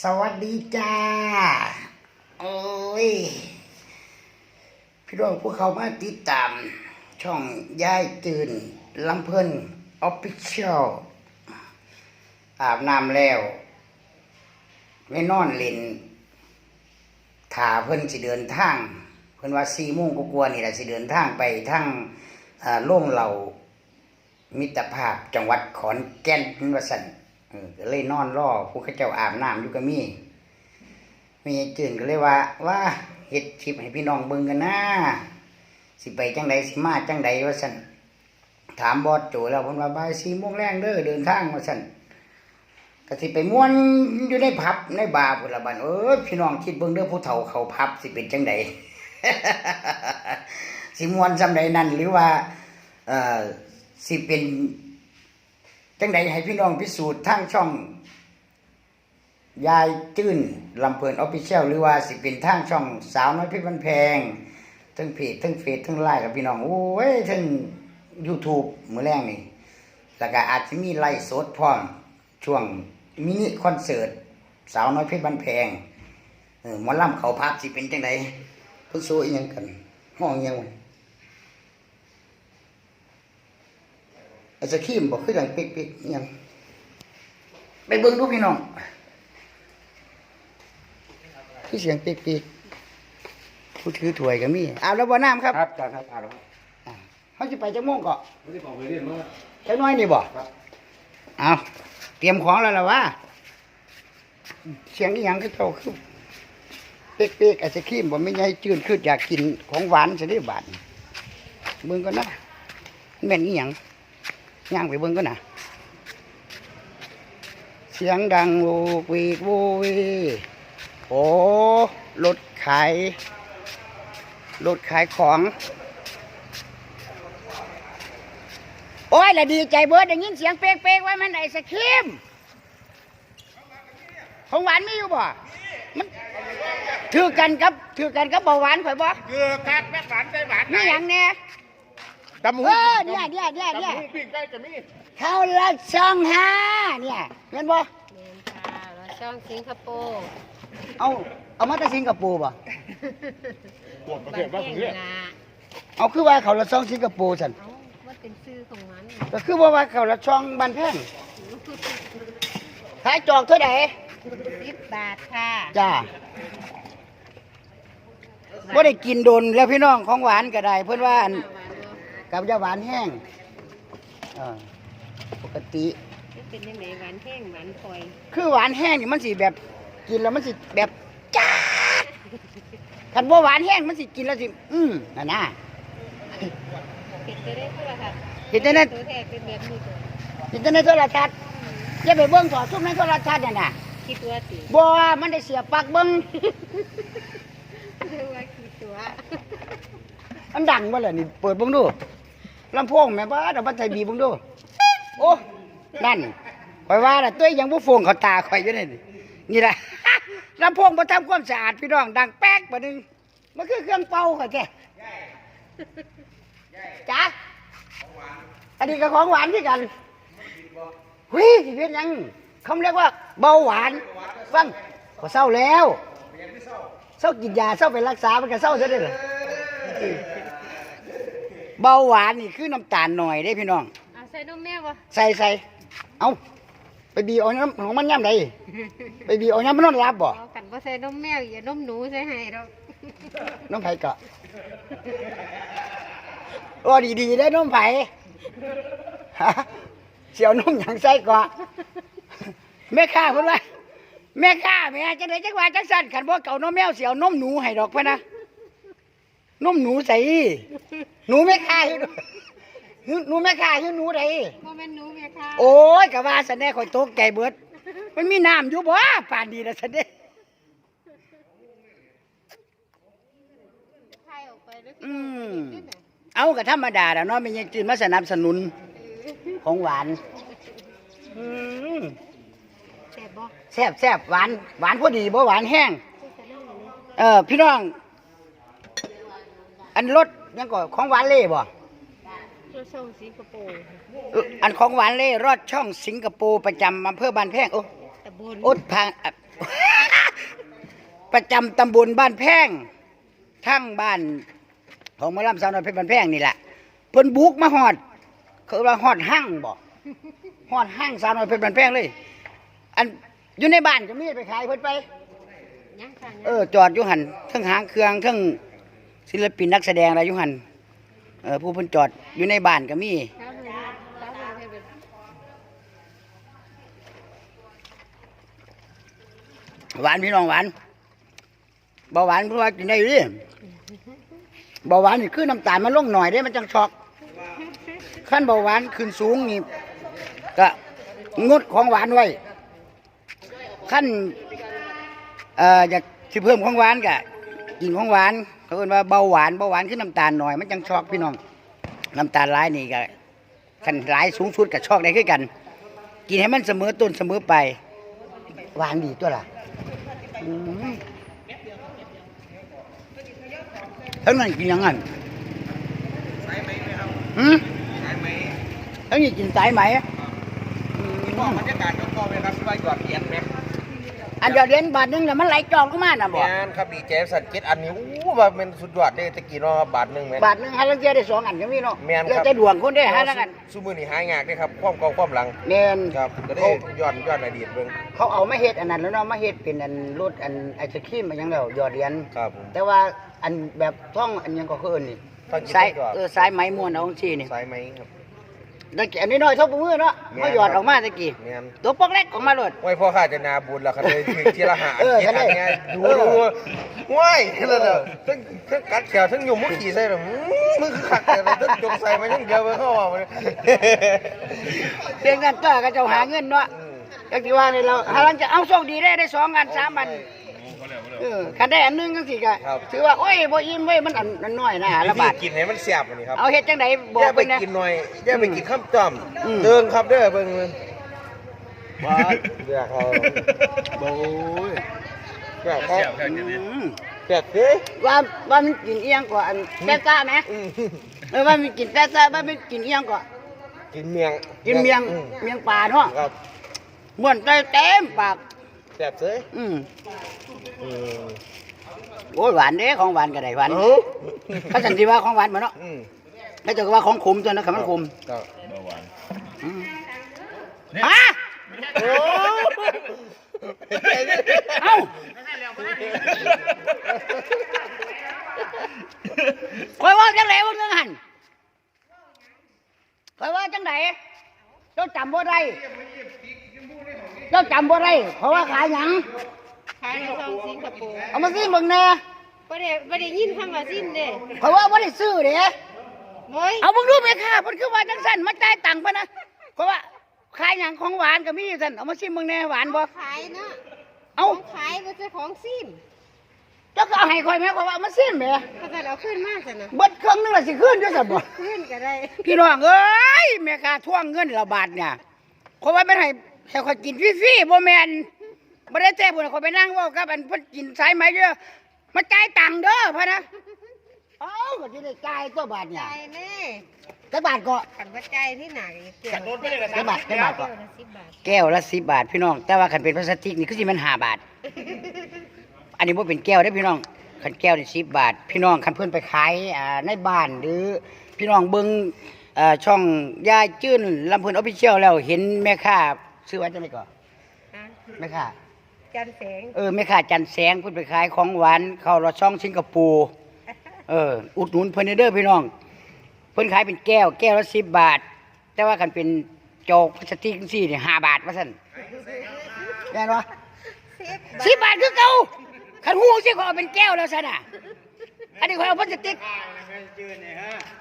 สวัสดีจ้า โอ้ย พี่น้องผู้เขามาติดตาม ช่องย้ายตื่นลำเพิ่นออฟฟิเชียลอาบน้ำแล้วไม่นอนเล่นถ่าเพิ่นสิเดินทาง เพิ่นว่าสี่โมงก็กลัวนี่แหละสิเดินทางไปทางอ่าโล่งเหล่ามิตรภาพจังหวัดขอนแก่นนั่นว่าสั่น เออก็เลยนอนรอผู้ข้าเจ้าอาบน้ำอยู่กับมีมีจื่นก็เลยว่า ว่าเฮ็ดคลิปให้พี่น้องเบิ่งกันนะสิไปจังใดสิมาจังใดว่าสั่นถามบอสโจแล้วเพิ่นว่าบ่ายสี่โมงแรงเด้อเดินทางว่าสั่นก็สิไปม่วนอยู่ในผับในบาร์พุ่นละบัดเอ้ยพี่น้องคิดเบิ่งเด้อผู้เฒ่าเขาผับสิเป็นจังใด สิม่วนซำใดนั่นหรือว่า เอ่อสิเป็น จังใดให้พี่น้องพิสูจน์ทางช่อง ยายจื้นลำเพลินออฟฟิเชียลหรือว่าสิเป็นทางช่องสาวน้อยเพชรบันแพงทั้งเพจทั้งเฟซทั้งไลน์กับพี่น้องโอ้ยทั้ง YouTube มือแรกนี่แล้วก็อาจจะมีไลฟ์สดพร้อมช่วงมินิคอนเสิร์ตสาวน้อยเพชรบันแพงเออหมอลำเขาพักสิเป็นจังใดเพิ่นโซอีหยังกันห้องอิหยังวะ ไอ้สครีมบอกคืออย่างปิ๊กปิ๊กอิหยังไปเบิ่งดูพี่น้องคือเสียงปิ๊กปิ๊กผู้ถือถ้วยก็มีอาบแล้วบ่น้ำครับครับอาจารย์ครับอ่านแล้วครับอ่าเขาจะไปจักโมงก็ไม่ได้บอกไปเรียนมาจักหน้อยนี่บ่ครับเอาเตรียมของแล้วล่ะวะเสียงอีหยังคือเจ้าคือปิ๊กปิ๊กไอ้สครีมบ่ไม่ใหญ่จืดคืออยากกินของหวานซะได้บาดนี้เบิ่งก่อนนะแม่นอีหยัง ย่างไปเบิ่งก่อนนะเสียงดังโวกวีกโววีโอ้รถขายรถขายของ โอ้ยละดีใจเบิดได้ยินเสียงเป๊กๆว่ามันไอศครีมของหวานมีอยู่บ่ มันถือกันกับถือกันกับเบาหวานข่อยบ่ เกลือกัดแม่หวานใจหวานมีหยังแน่ ดำหูเออเนี่ยเนี่ยเนี่ยดำเนี่ยหูปิ้งไก่จะมีข้าวละช่องห้าเนี่ยเห็นบ่เมนค่ะแล้วช่องสิงคโปร์เอาเอามาจากสิงคโปร์บ่ปวดประเทศว่าผมเรียกละเอาคือว่าเขาละช่องสิงคโปร์สันเอ้าว่าเป็นชื่อของมันก็คือว่าว่าเขาละช่องบ้านแพงขายจอกเท่าไหร่สิบบาทค่ะจ้าบ่ได้กินโดนแล้วพี่น้องของหวานก็ได้ เพิ่นว่าอันหวานเนาะ กับยาหวานแห้งเออปกติมันเป็นยังไงหวานแห้งหวานคอยคือหวานแห้งนี่มันสิแบบกินแล้วมันสิแบบจ้าดคันบ่หวานแห้งมันสิกินแล้วสิ อืมนั่นน่ะเห็ดจะได้เท่าไหร่ค่ะเห็นแต่ในตัวแทนเป็นแบบนี้ตัวเห็นแต่ในโทรทัศน์อย่าไปเบิ่งถอดซุมในโทรทัศน์นั่นน่ะคิดตัวติบ่มันได้เสียปลักเบิ่งเรียกว่าคิดตัว มันดังบ่ล่ะนี่เปิดเบิ่งดู ลำโพงแม่บ้าดอกบันไทยบีบิ่งดูโอ้นั่นข่อยว่าล่ะตัวยังบ่ฟงเขาตาข่อยอยู่นี่นี่ล่ะ ลำโพงบ่ทำความสะอาดพี่น้องดังแป๊กบ่นึงมันคือเครื่องเป่าข่อยแท้จ้าอันนี้ก็ของหวานคือกันเฮ้ยสิเป็นหยังเขาเรียกว่าเบาหวานฟังก็เศร้าแล้วเศร้ากินยาเศร้าไปรักษามันก็เศร้าซะได้เหรอ เบาหวานนี่คือน้ำตาลหน่อยได้พี่น้อง เอาใส่นมแม่บ่ใส่ใส่เอาไปบีเอาน้ำของมันย่ำใดไปบีเอาน้ำมันนอนรับบ่เอากันบ่ใส่นมแมวอย่านมหนูใส่ให้ดอกน้องไผ่ก็โอ้ดีดีๆได้น้องไผ่ฮะเสียวน้องหยังใส่ก่อนแม่ข้าเพิ่นว่าแม่ข้าแม่จังไดจังว่าจังสั่นขันบ่เก่าน้องแมวเสียวนมหนูให้ดอกพะนะนมหนูใส่ หนูแม่ข้าอยู่หนูแม่ข้าอยู่หนูใดบ่แม่นหนูแม่ค่ะโอ้ยกะว่าสันแน่ข่อยตกใจเบิด มันมีน้ำอยู่บ่ป่านดีแล้วสันเด้ถ่ายออกไปแล้วอืมพี่น้องเอากะธรรมดาแล้วเนาะไม่ยังจืนมาสนับสนุนของหวานอืมแซ่บบ่แซ่บแซ่บหวานหวานพอดีบ่หวานแห้งใส่นมหนูเออพี่น้อง อันรส ยังก็ของหวานเล่บ่เราช่องสิงคโปร์เอออันของหวานเล่รอดช่องสิงคโปร์ประจำอำเภอบ้านแพงโอ้ตะบบลอดพังอะ ประจำตำบลบ้านแพงทั้งบ้าน ของหมอลำสาวน้อยเพชรบ้านแพงนี่แหละเพิ่นบุกมาฮอด เขาว่าฮอดห้างบ่ฮอดห้างสาวน้อยเพชรบ้านแพงเลย อันอยู่ในบ้านก็มีไปขายเพิ่นไป ยังค่ะเออจอดอยู่หันทั้งหางเครื่องทั้ง ศิลปินนักแสดงอะไรยู่หันเออผู้เพิ่นจอดอยู่ในบ้านก็มีหวานพี่น้องหวานเบาหวานเพราะว่ากินได้อยู่ดิเบาหวานนี่คือน้ำตาลมันลงหน่อยได้มันจังช็อกขั้นเบาหวานขึ้นสูงนี่ก็งดของหวานไว้ขั้นเอ่ออยากสิเพิ่มของหวานก็กินของหวาน เขาเรียกว่าเบาหวานเบาหวานคือน้ำตาลหน่อยมันจังช็อกพี่น้องน้ำตาลร้ายนี่ก็ขั้นร้ายสูงสุดกับช็อกได้คือกัน กินให้มันเสมอต้นเสมอไปหวานดีตัวล่ะอืมทั้งนั้นกินยังไงสายไหมครับอืมสายไหมทั้งนี้กินสายไหมอืมบรรยากาศก็เลยครับที่ว่าหยอดเหรียญไหม อันเดียวเรียนบาทหนึงแล้วมันไหลจองเข้ามาน่ะบ่แม่นครับดีเจสันเจ็ดอันนี้อู้ว่าเป็นสุดยอดเลยตะกี้เนาะครับบาทหนึงไหมบาทหนึงหาลังเทียได้สองอันก็มีเนาะแม่นครับเดี๋ยวจะดวงคนได้หาลังอันซูมือนี่หายงากเลยครับความเก่าความหลังแม่นครับก็ได้เขาย้อนย้อนอดีตเบิ่งเขาเอามาเฮ็ดอันนั้นแล้วเนาะมาเฮ็ดเป็นอันรถอันไอศครีมมาหยังแล้วหยอดเหรียญครับผมแต่ว่าอันแบบท่องอันหยังก็คืออันนี่ท่องกินสายท่องหยอดเออสายไหมม้วนเอาจังซี่นี่สายไหมครับ ตะกี้อันนี้น้อยเท่าปมือเนาะแม่นเขาหยอดออกมาตะกี้แม่นตัวปอกเล็กออกมาโลด ไว้พ่อข้าจะนาบุญแล้วครับเลยถึงทีละหาเออเจ็ดอันใช่เนี้ยดูเออดูว้ายแล้วเด้อทั้งทั้งกัดแขวทั้งยุ่มมุกขี่ใส่เลยอื้อมึงคือขัดเลยทั้งจกใส่มายังเดียวไปเข้าว่ามันเพียงนั้นก็ก็จะหาเงินเนาะก็ที่ว่าเนี่ยเราหาลังจะเอาโชคดีได้ได้สองอันสามอัน เออคันได้อันหนึงจังซี่ก็ถือว่าโอ้ยบ่อิ่มเว้ยมันอันมันน้อยนะละบาทกินให้มันแซ่บอันนี้ครับเอาเฮ็ดจังไดบออย่ากไปเพิ่นนะ กินหน่อยอย่าไปกินข้ามจ้อมอืมเดิงครับเด้อเบิ่งว้าเดี๋ยวเขาโอ้ยเดี๋ยวเขาอืมเดี๋ยวเด้ว่าว่ามันกินเอียงกว่าอันแซ่ซ่าไหมอืมเออว่ามันกินแซ่ซ่าว่ามันกินเอียงกว่ากินเมียงกินเมียงอืเมียงปลาเนาะครับ ม่วนใจเต็มปากแซ่บเซ้ยอืมอืมโอ้ยหวานเด้ของหวานก็ได้หวานเอ้าเขาสันติว่าของหวานมาเนาะอืมแล้วจะว่าของขมตัวนะคำมันขมครับอืมฮะโอ้เอ้าคอยว่าจังไหนว่าเรื่องหันคอยว่าจังไหน เจ้าจำบ่ได้เจ้าจำบ่ได้เพราะว่าขายหยังขายในซองสิงคโปร์เอามาซิเบิ่งแน่บ่ได้บ่ได้ยินคำว่าสิ้นเด้คอยว่าบ่ได้ซื้อเด้โอ้ยเอาเบิ่งดูแม่ค่ะเพิ่นคือว่าจังซั่นมาจ่ายตังค์ปะนะเพราะว่าขายหยังของหวานก็มีซั่นเอามาซิเบิ่งแน่หวานบ่ขายเนาะขเอ้าองขายบ่ใช่ของสิ้นเจ้าก็เอาให้ข่อยแม่ข่อยว่าเอามาซิแหม่เขาจะเอาขึ้นมาซั่นน่ะเบิดเครื่องนึงละสิคืนด้วยซั่นบ่ ขึ้นก็ได้พี่น้องเอ้ยแม่ค้าทวงเงินละบาทเนี่ยข่อยว่าไม่ให้ให้ข่อยกินฟรีๆบ่แม่นบ่ได้แท้พุ่นข่อยไปนั่งเว้ากับอันเพิ่นกินสายไหมเด้อมาจ่ายตังค์เด้อพะนะเอ้าก็สิได้จ่ายตัวบาทเนี่ยใจายแน่จักบาทก็กันว่าใจายที่หนักอีกเกี่ยวจักบาทจักบาทก็เกี่ยวละ10บาทแก้วละสิบบาทพี่น้อง แต่ว่าขันเป็นพลาสติกนี่คือสิมันห้าบาท อันนี้ว่าเป็นแก้วได้อพี่น้องขันแก้วนี่สิบบาท พี่น้องขันเพื่อนไปขายอ่าในบ้านหรือพี่น้องเบิ้งเอ่อช่องยายจื้นลำเพิ่นออฟฟิเชียลแล้วเห็นแม่ค้าซื้อไว้จังไดก่อนอะแม่ค้าจันแสงเออแม่ค้าจันแสงเพิ่นไปขายของหวานเข้าเราช่องสิงคโปร์เอออุดหนุนเพิ่นเด้อพี่น้อง เพิ่นขายเป็นแก้วแก้วละสิบบาท แต่ว่าคันเป็นโจกพลาสติกจังซี่นี่ห้าบาทว่าซั่นแม่นบ่สิบสิบบาทคือเก่า ขันหูสิเขาเอาเป็นแก้วแล้วซะน่ะ อันนี้เขาเอาพลาสติก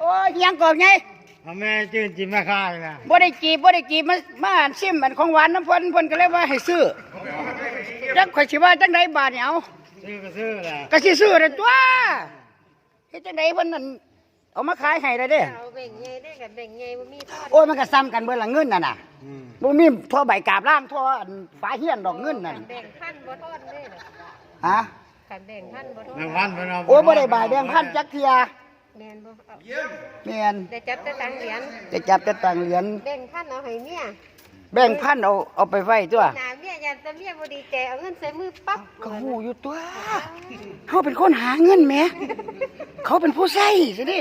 โอ้ยยังกรอบไงแม่จืนจิมแม่ค้าเลยนะบ่ได้จีบบ่ได้จีบมามาอ่านซิมอันของหวานน้ำเพิ่นเพิ่นก็เลยว่าให้ซื้อจังข่อยสิว่าจังไดบาทเนี่ยเอาซื้อก็ซื้อแหละก็สิซื้อนั่นตัวเฮ็ดจังไดเพิ่นนั่นเอามาขายให้ได้เด้ เอาแบ่งใหญ่ได้กับแบ่งใหญ่บ่มีทอดโอ้ยมันก็ซ้ำกันเบิดละเงินน่ะน่ะอืมบ่มีทั่วใบกาบล่างทั่วอันฝาเฮียนดอกเงินนั่น แบ่งพันบ่ทอดเด้น่ะ ฮะกันแบ่งพันบ่ทอดแบ่งพันเป็นเอาโอ้ยบ่ได้บายแบ่งพันจักเที่ยแม่นบ่เอาแม่นได้จับแต่ตังเหรียญจะจับแต่ตังเหรียญแบ่งพันเอาให้เมียแบ่งพันเอาเอาไปไว้ตัวหนาเมียยันแต่เมียบ่ดีใจเอาเงินใส่มือปั๊บก็หูอยู่ตัวเขาเป็นคนหาเงินแหมเขาเป็นผู้ใช้สิเด้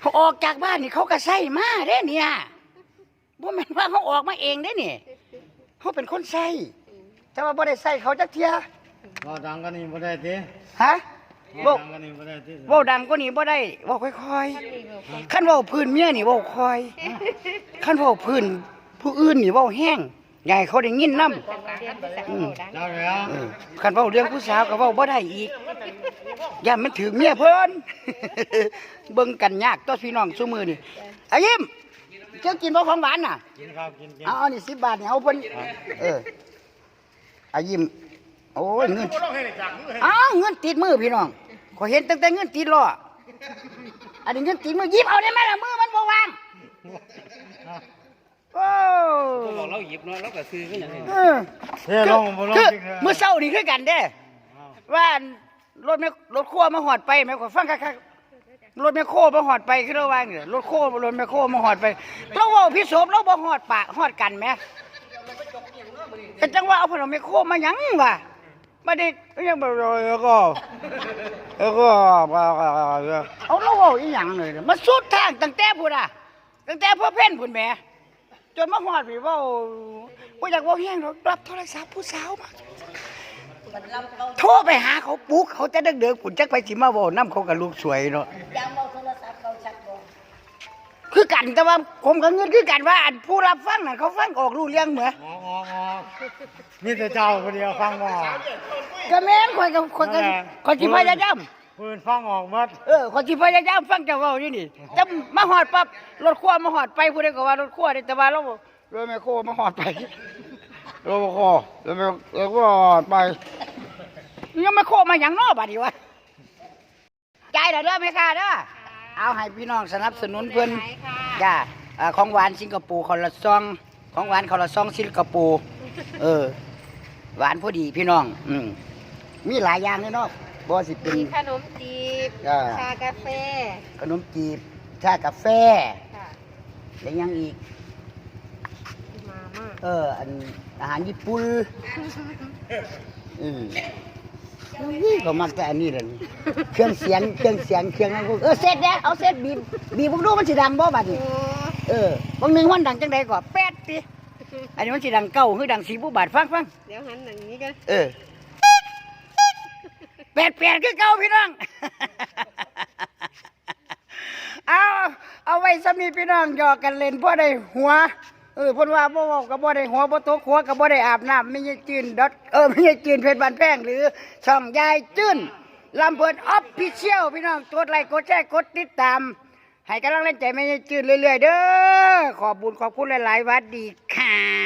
เขาออกจากบ้านนี่เขาก็ใช้มาเด้เนี่ยบ่แม่นว่าเขาออกมาเองเด้นี่เขาเป็นคนใช้แต่ว่าบ่ได้ใช้เขาจักเที่ย เราดังกันนี่บ่ได้ติฮะเราบ่ดังกันนี่บ่ได้ติเว้าดังกว่านี้บ่ได้เว้าค่อยท่านนี่บ่ไปๆคันเว้าพื้นเมียนี่เว้าค่อยคันเว้าพื้นผู้อื่นนี่เว้าแห้งใหญ่เขาได้ยินนำกันว่าเรียนภาษาเอาดังเจ้าแล้วเออคันเว้าเรื่องผู้สาวก็เว้าบ่ได้อีกย่านมันถือเมียเพิ่นเบิ่งกันยากตัวพี่น้องซุมื้อนี่อายิ้มเจ้ากินบ่ของหวานน่ะกินข้าวกินกินเอาเอานี่10บาทนี่เอาเพิ่นเอออายิ้ม โอ้ยเงินอ้าวเงินติดมือพี่น้องขอยเห็นตั้งแต่เงินติดล้ออันนี้เงินติดมือหยิบเอาได้ไหมล่ะมือมันบ่วางโอ้บอกเราหยิบเนาะเราก็ซื้อก็อย่างนี้เออเฮ้ยลงบ่ลงคือจริงเมื่อเช้านี่คือกันเด้ว่ารถแม่รถโค้มาหอดไปแม่ก็ฟังคักๆรถแม่โค้มาหอดไปคือเราว่าเนี่ยรถโค้รถแม่โค้มาหอดไปเราเว่าพี่โสมเราบ่หอดปากหอดกันแหม่เป็นจังว่าเอาพนมแม่โค้มาหยังวะ มาดิยังบ่รอแล้วก็แล้วก็เอาเราเว้าอีหยังเลยมาสุดทางตั้งแต่พุ่นอะตั้งแต่พ่อเพ่นพุ่นแหม่จนมาหอดพี่ว้าบ่อยากว้าแฮงหรอกรับโทรศัพท์ผู้สาวมาโทรไปหาเขาปลุกเขาจะเด็กๆผุนจักไปสิมาเว้าน้ำเขากับลูกสวยเนาะ คือกันแต่ว่าผมก็เงินคือกันว่าอันผู้รับฟังน่ะเขาฟังออกรู้เรื่องเหมือออกออกออกมีแต่เจ้าคนเดียวฟังบ่ออกก็แม่นข่อยก็ข่อยก็ข่อยสิพยายามปืนฟังออกหมดเออข่อยสิพยายามฟังเจ้าเว้าอยู่นี่จะมาฮอดปั๊บรถครัวมาฮอดไปผู้ใดก็ว่ารถครัวนี่แต่ว่าเรารถแม่โคมาฮอดไปรถแม่โครถแม่รถก็ฮอดไปยังไม่โคมาหยังเนาะบัดนี้วะใจายเด้อเด้อแม่ค้าเด้อ เอาให้พี่น้องสนับสนุนเพิ่นขายค่ะจ้าเอ่อของหวานสิงคโปร์คนละซอง ของหวานคนละซองสิงคโปร์เออ หวานพอดีพี่น้อง อืมมีหลายอย่างเลยเนาะบ่สิเป็นมีขนมจีบอ่าชากาแฟ ขนมจีบ ชากาแฟค่ะแล้วยังอีก มาม่าเออ อันอาหารญี่ปุ่นอืม นี่ก็มักแต่อันนี้แหละนี่เครื่องเสียงเครื่องเสียงเครื่องนั้นเออเสร็จแล้วเอาเสร็จบีบบีบพวกดูมันสิดังบ่บัดนี้โอ้เออบางหนึ่งวันดังจังใดก็แปดติอันนี้มันสิดังเก้าคือดังสีผู้บาทฟังฟังเดี๋ยวหันหนังนี้กันเออแปดแปดคือเก้าพี่น้อง เอาเอาไว้สำนีพี่น้องหยอกกันเล่นพ่อได้หัว เออเพ่นว่าบ่เว้ากับบ่ได้หัวบ่ตกหัวกับบ่ได้อาบน้ำไม่ใช่จืนดอทเออไม่ใช่จืนเพชรบานแพงหรือช่องยายจืนลำเพิดออฟฟิเชียลพี่น้องกดไลค์กดแชร์กดติดตาม ให้กำลังแรงใจไม่ใช่จืนเรื่อยๆเด้อขอบบุญขอบคุณหลายๆวัดดีค่ะ